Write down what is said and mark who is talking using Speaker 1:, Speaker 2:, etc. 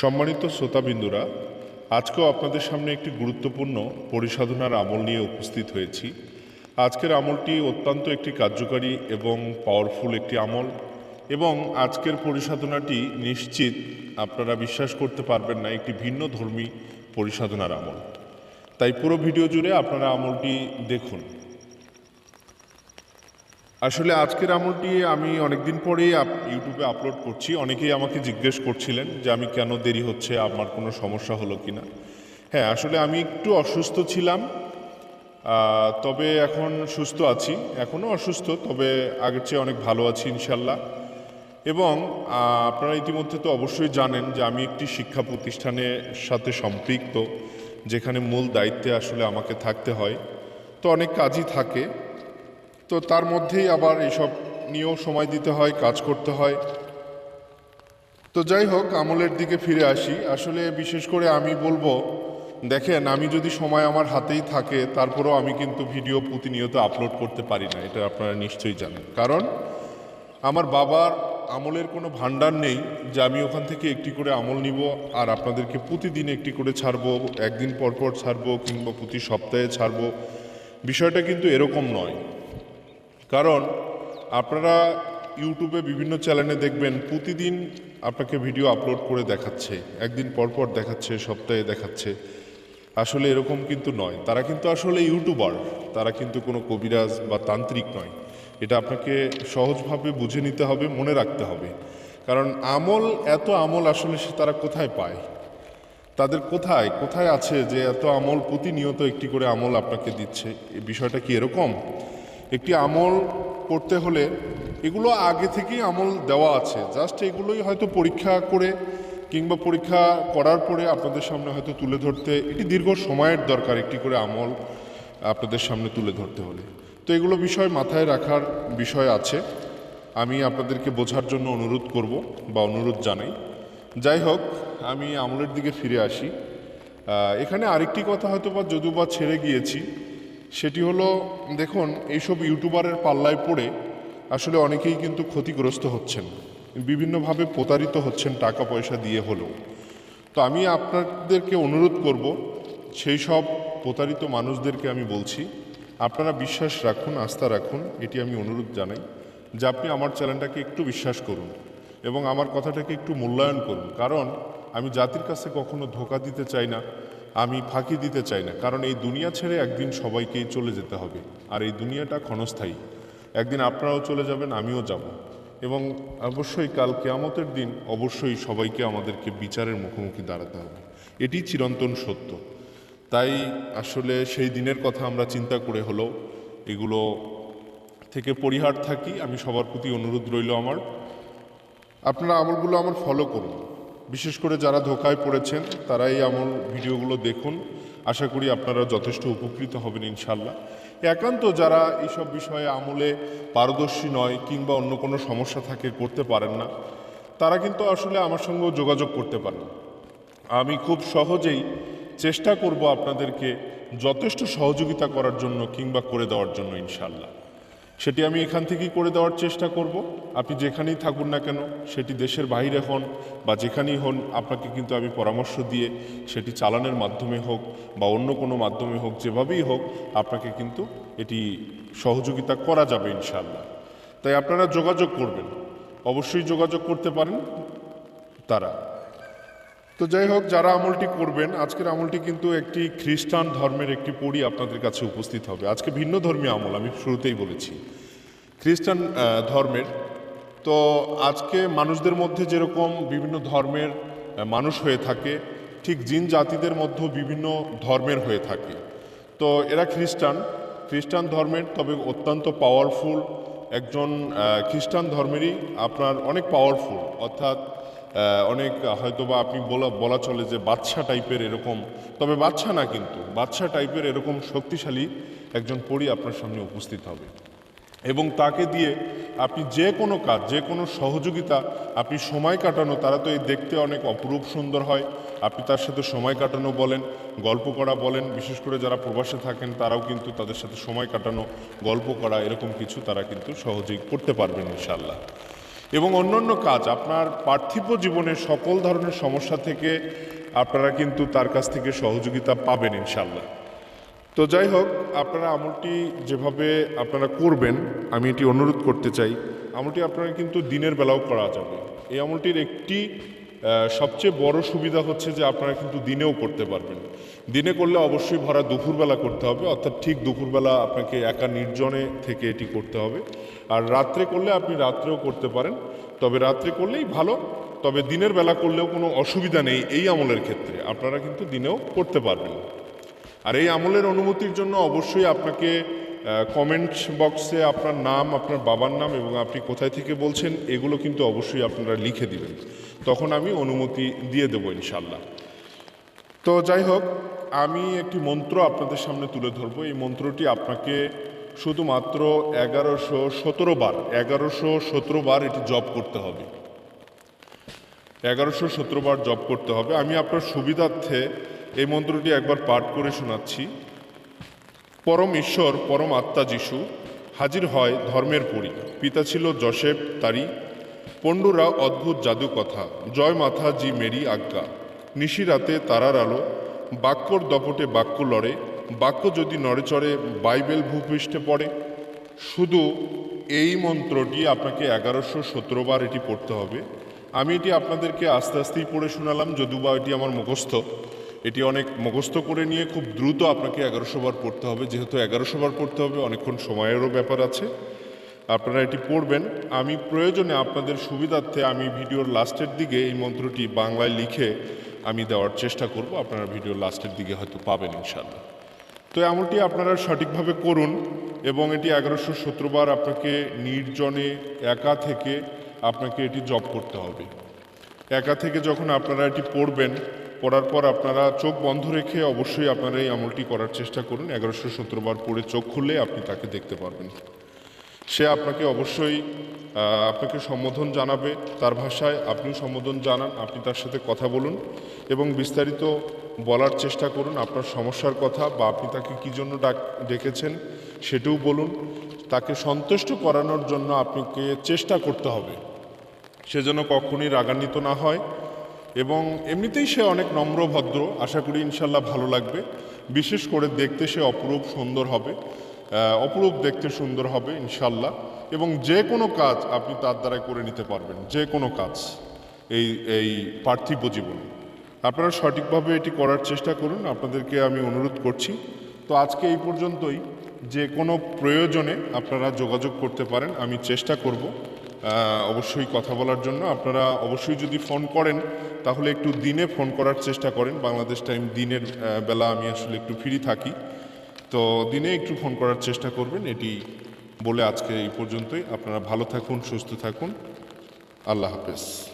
Speaker 1: সম্মানিত শ্রোতাবিন্দুরা, আজকেও আপনাদের সামনে একটি গুরুত্বপূর্ণ পরিসাধনার আমল নিয়ে উপস্থিত হয়েছি। আজকের আমলটি অত্যন্ত একটি কার্যকারী এবং পাওয়ারফুল একটি আমল এবং আজকের পরিসাধনাটি নিশ্চিত আপনারা বিশ্বাস করতে পারবেন না, একটি ভিন্ন ধর্মী পরিসাধনার আমল। তাই পুরো ভিডিও জুড়ে আপনারা আমলটি দেখুন। আসলে আজকের আমলটি আমি অনেকদিন আপ- ইউটিউবে আপলোড করছি। অনেকেই আমাকে জিজ্ঞেস করছিলেন যে আমি কেন দেরি হচ্ছে, আমার কোনো সমস্যা হলো কি না হ্যাঁ আসলে আমি একটু অসুস্থ ছিলাম। তবে এখন সুস্থ আছি। এখনও অসুস্থ, তবে আগের চেয়ে অনেক ভালো আছি ইনশাল্লাহ। এবং আপনারা ইতিমধ্যে তো অবশ্যই জানেন যে আমি একটি শিক্ষা প্রতিষ্ঠানের সাথে সম্পৃক্ত, যেখানে মূল দায়িত্বে আসলে আমাকে থাকতে হয়। তো অনেক কাজই থাকে। তো তার মধ্যেই আবার এসব নিয়েও সময় দিতে হয়, কাজ করতে হয়। তো যাই হোক, আমলের দিকে ফিরে আসি। আসলে বিশেষ করে আমি বলব, দেখেন, আমি যদি সময় আমার হাতেই থাকে, তারপরেও আমি কিন্তু ভিডিও প্রতিনিয়ত আপলোড করতে পারি না, এটা আপনারা নিশ্চয়ই জানেন। কারণ আমার বাবার আমলের কোনো ভান্ডার নেই যে আমি ওখান থেকে একটি করে আমল নিব আর আপনাদেরকে প্রতিদিন একটি করে ছাড়বো, একদিন পরপর পর ছাড়বো কিংবা প্রতি সপ্তাহে ছাড়বো। বিষয়টা কিন্তু এরকম নয়। কারণ আপনারা ইউটিউবে বিভিন্ন চ্যানেলে দেখবেন, প্রতিদিন আপনাকে ভিডিও আপলোড করে দেখাচ্ছে, একদিন পর পর দেখাচ্ছে, সপ্তাহে দেখাচ্ছে। আসলে এরকম কিন্তু নয়। তারা কিন্তু আসলে ইউটিউবার, তারা কিন্তু কোনো কবিরাজ বা তান্ত্রিক নয়। এটা আপনাকে সহজভাবে বুঝে নিতে হবে, মনে রাখতে হবে। কারণ আমল, এত আমল আসলে সে তারা কোথায় পায়? তাদের কোথায়? কোথায় আছে যে এত আমল প্রতিনিয়ত একটি করে আমল আপনাকে দিচ্ছে? এই বিষয়টা কি এরকম? একটি আমল করতে হলে এগুলো আগে থেকেই আমল দেওয়া আছে। জাস্ট এগুলোই হয়তো পরীক্ষা করে কিংবা পরীক্ষা করার পরে আপনাদের সামনে হয়তো তুলে ধরতে, এটি দীর্ঘ সময়ের দরকার একটি করে আমল আপনাদের সামনে তুলে ধরতে হলে। তো এগুলো বিষয় মাথায় রাখার বিষয় আছে। আমি আপনাদেরকে বোঝার জন্য অনুরোধ করব বা অনুরোধ জানাই। যাই হোক, আমি আমলের দিকে ফিরে আসি। এখানে আরেকটি কথা হয়তো বা যদিও বা ছেড়ে গিয়েছি। সেটি হলো, দেখুন, এইসব ইউটিউবারের পাল্লায় পড়ে আসলে অনেকেই কিন্তু ক্ষতিগ্রস্ত হচ্ছেন। বিভিন্নভাবে প্রতারিত হচ্ছেন টাকা পয়সা দিয়ে হলেও। তো আমি আপনাদেরকে অনুরোধ করব, সেই সব প্রতারিত মানুষদেরকে আমি বলছি, আপনারা বিশ্বাস রাখুন, আস্থা রাখুন, এটি আমি অনুরোধ জানাই, যে আপনি আমার চ্যানেলটাকে একটু বিশ্বাস করুন এবং আমার কথাটাকে একটু মূল্যায়ন করুন। কারণ, আমি জাতির কাছে কখনো ধোকা দিতে চাই না আমি ফাঁকি দিতে চাই না, কারণ এই দুনিয়া ছেড়ে একদিন সবাইকেই চলে যেতে হবে। আর এই দুনিয়াটা ক্ষণস্থায়ী। একদিন আপনারাও চলে যাবেন, আমিও যাব। এবং অবশ্যই কাল কেয়ামতের দিন অবশ্যই সবাইকে আমাদেরকে বিচারের মুখোমুখি দাঁড়াতে হবে। এটি চিরন্তন সত্য। তাই আসলে সেই দিনের কথা আমরা চিন্তা করে হলেও এগুলো থেকে পরিহার থাকি। আমি সবার প্রতি অনুরোধ রইল আমার। আপনারা আমলগুলো আমার ফলো করুন। বিশেষ করে যারা ধোকায় পড়েছেন তারা এই আমল ভিডিওগুলো দেখুন। আশা করি আপনারা যথেষ্ট উপকৃত হবেন ইনশাল্লাহ একান্ত যারা এইসব বিষয়ে আমলে পারদর্শী নয় কিংবা অন্য কোনো সমস্যা থাকে, করতে পারেন না, তারা কিন্তু আসলে আমার সঙ্গেও যোগাযোগ করতে পারেন। আমি খুব সহজেই চেষ্টা করব আপনাদেরকে যথেষ্ট সহযোগিতা করার জন্য কিংবা করে দেওয়ার জন্য ইনশাল্লাহ সেটি আমি এখান থেকেই করে দেওয়ার চেষ্টা করব। আপনি যেখানেই থাকুন না কেন, সেটি দেশের বাইরে হন বা যেখানেই হন, আপনাকে কিন্তু আমি পরামর্শ দিয়ে সেটি চালানের মাধ্যমে হোক বা অন্য কোনো মাধ্যমে হোক, যেভাবেই হোক, আপনাকে কিন্তু এটি সহযোগিতা করা যাবে ইনশাল্লাহ তাই আপনারা যোগাযোগ করবেন। অবশ্যই যোগাযোগ করতে পারেন তারা। তো যাই হোক, যারা আমলটি করবেন, আজকের আমলটি কিন্তু একটি খ্রিস্টান ধর্মের একটি পড়ি আপনাদের কাছে উপস্থিত হবে। আজকে ভিন্ন ধর্মীয় আমল, আমি শুরুতেই বলেছি। খ্রিস্টান ধর্মের, তো আজকে মানুষদের মধ্যে যেরকম বিভিন্ন ধর্মের মানুষ হয়ে থাকে, ঠিক জিন জাতিদের মধ্যেও বিভিন্ন ধর্মের হয়ে থাকে। তো এরা খ্রিস্টান খ্রিস্টান ধর্মের, তবে অত্যন্ত পাওয়ারফুল একজন খ্রিস্টান ধর্মেরই আপনার অনেক পাওয়ারফুল অর্থাৎ অনেক হয়তো বা আপনি বলা বলা চলে যে বাচ্চা টাইপের এরকম, তবে বাচ্চা না কিন্তু বাচ্চা টাইপের এরকম শক্তিশালী একজন পরি আপনার সামনে উপস্থিত হবে। এবং তাকে দিয়ে আপনি যে কোনো কাজ, যে কোনো সহযোগিতা, আপনি সময় কাটানো, তারা তো এই দেখতে অনেক অপরূপ সুন্দর হয়, আপনি তার সাথে সময় কাটানো বলেন, গল্প করা বলেন, বিশেষ করে যারা প্রবাসে থাকেন, তারাও কিন্তু তাদের সাথে সময় কাটানো, গল্প করা, এরকম কিছু তারা কিন্তু সহজেই করতে পারবেন ইনশাল্লাহ এবং অন্যান্য কাজ, আপনার পার্থিব জীবনের সকল ধরনের সমস্যা থেকে আপনারা কিন্তু তার কাছ থেকে সহযোগিতা পাবেন ইনশাল্লাহ তো যাই হোক, আপনারা আমলটি যেভাবে আপনারা করবেন, আমি এটি অনুরোধ করতে চাই, আমলটি আপনারা কিন্তু দিনের বেলাও করা যাবে। এই আমলটির একটি সবচেয়ে বড় সুবিধা হচ্ছে যে আপনারা কিন্তু দিনেও করতে পারবেন। দিনে করলে অবশ্যই ভরা দুপুরবেলা করতে হবে, অর্থাৎ ঠিক দুপুরবেলা আপনাকে একা নির্জনে থেকে এটি করতে হবে। আর রাত্রে করলে আপনি রাত্রেও করতে পারেন, তবে রাত্রে করলেই ভালো, তবে দিনের বেলা করলেও কোনো অসুবিধা নেই এই আমলের ক্ষেত্রে, আপনারা কিন্তু দিনেও করতে পারবেন। আর এই আমলের অনুমতির জন্য অবশ্যই আপনাকে কমেন্ট বক্সে আপনার নাম, আপনার বাবার নাম এবং আপনি কোথায় থেকে বলছেন, এগুলো কিন্তু অবশ্যই আপনারা লিখে দিবেন। তখন আমি অনুমতি দিয়ে দেবো ইনশাল্লাহ তো যাই হোক, আমি একটি মন্ত্র আপনাদের সামনে তুলে ধরবো। এই মন্ত্রটি আপনাকে শুধুমাত্র এগারোশো সতেরো বার, এগারোশো সতেরো বার এটি জব করতে হবে। এগারোশো সতেরো বার জব করতে হবে। আমি আপনার সুবিধার্থে এই মন্ত্রটি একবার পাঠ করে শোনাচ্ছি। পরম ঈশ্বর, পরম আত্মা যিশু হাজির হয় ধর্মের পরি। পিতা ছিল জসেফ তারি। পণ্ডুরা অদ্ভুত জাদু কথা জয় মাথা জি মেরি আজ্ঞা। নিশি রাতে তারার আলো। বাক্যর দপটে বাক্য লড়ে। বাক্য যদি নড়ে চড়ে বাইবেল ভূপৃষ্ঠে পড়ে। শুধু এই মন্ত্রটি আপনাকে এগারোশো সতেরো বার এটি পড়তে হবে। আমি এটি আপনাদেরকে আস্তে আস্তেই পড়ে শোনালাম, যদিও বা এটি আমার মুখস্থ। এটি অনেক মুখস্থ করে নিয়ে খুব দ্রুত আপনাকে এগারোশো বার পড়তে হবে। যেহেতু এগারোশো বার পড়তে হবে, অনেকক্ষণ সময়েরও ব্যাপার আছে। আপনারা এটি পড়বেন। আমি প্রয়োজনে আপনাদের সুবিধার্থে আমি ভিডিওর লাস্টের দিকে এই মন্ত্রটি বাংলায় লিখে আমি দেওয়ার চেষ্টা করব। আপনারা ভিডিওর লাস্টের দিকে হয়তো পাবেন ইনশাল্লাহ তো এমনটি আপনারা সঠিকভাবে করুন এবং এটি এগারোশো সতেরো বার আপনাকে নির্জনে একা থেকে আপনাকে এটি জব করতে হবে। একা থেকে যখন আপনারা এটি পড়বেন পড়ার পর আপনারা চোখ বন্ধ রেখে অবশ্যই আপনারা এই আমলটি করার চেষ্টা করুন। এগারোশো সতেরো বার পড়ে চোখ খুললে আপনি তাকে দেখতে পারবেন। সে আপনাকে অবশ্যই আপনাকে সম্বোধন জানাবে। তার ভাষায় আপনিও সম্বোধন জানান, আপনি তার সাথে কথা বলুন এবং বিস্তারিত বলার চেষ্টা করুন। আপনার সমস্যার কথা বা আপনি তাকে কী জন্য ডাক, ডেকেছেন সেটাও বলুন। তাকে সন্তুষ্ট করানোর জন্য আপনাকে চেষ্টা করতে হবে। সে যেন কখনই রাগান্বিত না হয়। এবং এমনিতেই সে অনেক নম্র ভদ্র। আশা করি ইনশাল্লাহ ভালো লাগবে। বিশেষ করে দেখতে সে অপরূপ সুন্দর হবে। অপরূপ দেখতে সুন্দর হবে ইনশাল্লাহ। এবং যে কোনো কাজ আপনি তার দ্বারা করে নিতে পারবেন। যে কোনো কাজ এই এই পার্থিব জীবনে। আপনারা সঠিকভাবে এটি করার চেষ্টা করুন। আপনাদেরকে আমি অনুরোধ করছি। তো আজকে এই পর্যন্তই। যে কোনো প্রয়োজনে আপনারা যোগাযোগ করতে পারেন। আমি চেষ্টা করব। অবশ্যই কথা বলার জন্য। আপনারা অবশ্যই যদি ফোন করেন, তাহলে একটু দিনে ফোন করার চেষ্টা করেন। বাংলাদেশ টাইম দিনের বেলা আমি আসলে একটু ফ্রি থাকি। তো দিনে একটু ফোন করার চেষ্টা করবেন, এটি বলে আজকে এই পর্যন্তই। আপনারা ভালো থাকুন, সুস্থ থাকুন। আল্লাহ হাফেজ।